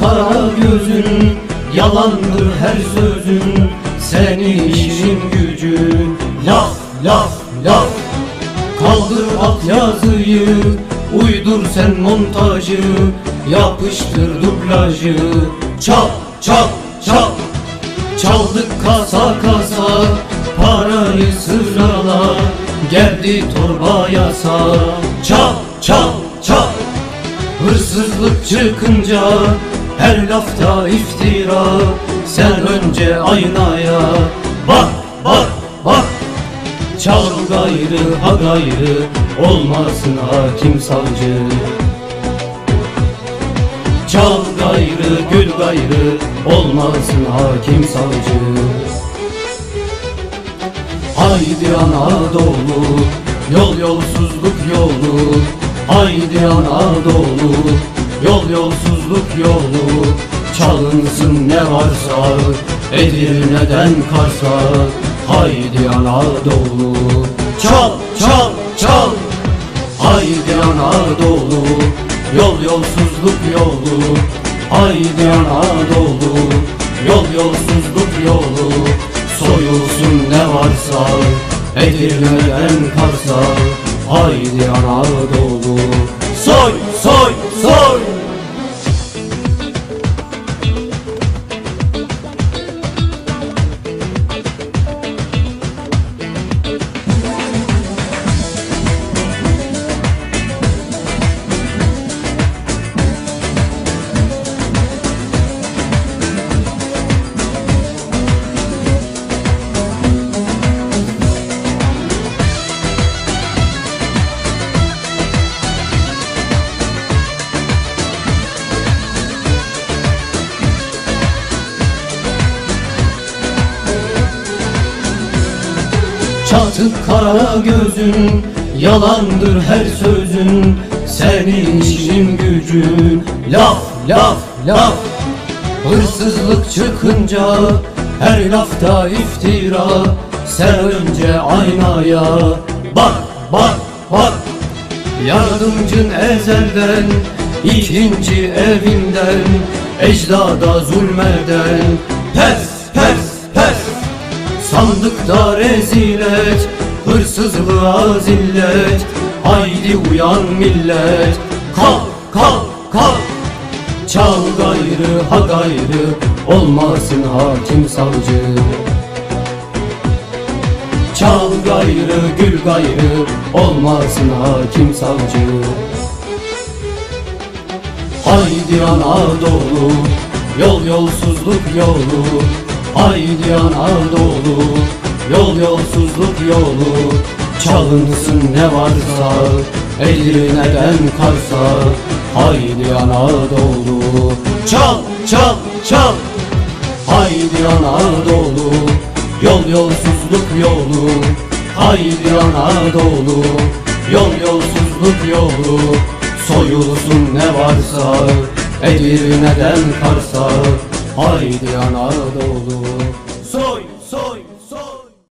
kara gözün Yalandır her sözün. Senin işin gücün Laf laf laf. Kaldır alt yazıyı Uydur sen montajı. Yapıştır dublajı Çal çal çal Çaldık kasa kasa Parayı sırala. Geldi torba yasa çal çal Hırsızlık çıkınca Her lafta iftira. Sen önce aynaya Bak bak bak. Çal gayrı ha gayrı Olmasın hakim savcı. Çal gayrı gül gayrı Olmasın hakim savcı. Haydi Anadolu Yol yolsuzluk yolu Haydi Anadolu Yol yolsuzluk yolu. Çalınsın ne varsa Edirne'den Kars'a. Haydi Anadolu Çal çal çal. Haydi Anadolu Yol yolsuzluk yolu. Haydi Anadolu Yol yolsuzluk yolu. Soyulsun ne varsa Edirne'den Kars'a. Haydi Anadolu Çatık kara gözün Yalandır her sözün. Senin işin gücün. Laf laf laf. Hırsızlık çıkınca Her lafta iftira. Sen önce aynaya Bak bak bak. Yardımcın ezelden ikinci evinden. Ecdada zulmeden. Pes pes Sandıkta rezilet Hırsızlığa zillet. Haydi uyan millet Kalk kalk kalk. Çal gayrı ha gayrı Olmasın hakim savcı. Çal gayrı gül gayrı Olmasın hakim savcı. Haydi Anadolu Yol yolsuzluk yolu Haydi Anadolu Yol yolsuzluk yolu. Çalınsın ne varsa Edirne'den Kars'a. Haydi Anadolu Çal çal çal. Haydi Anadolu Yol yolsuzluk yolu. Haydi Anadolu Yol yolsuzluk yolu. Soyulsun ne varsa Edirne'den Kars'a Haydi Anadolu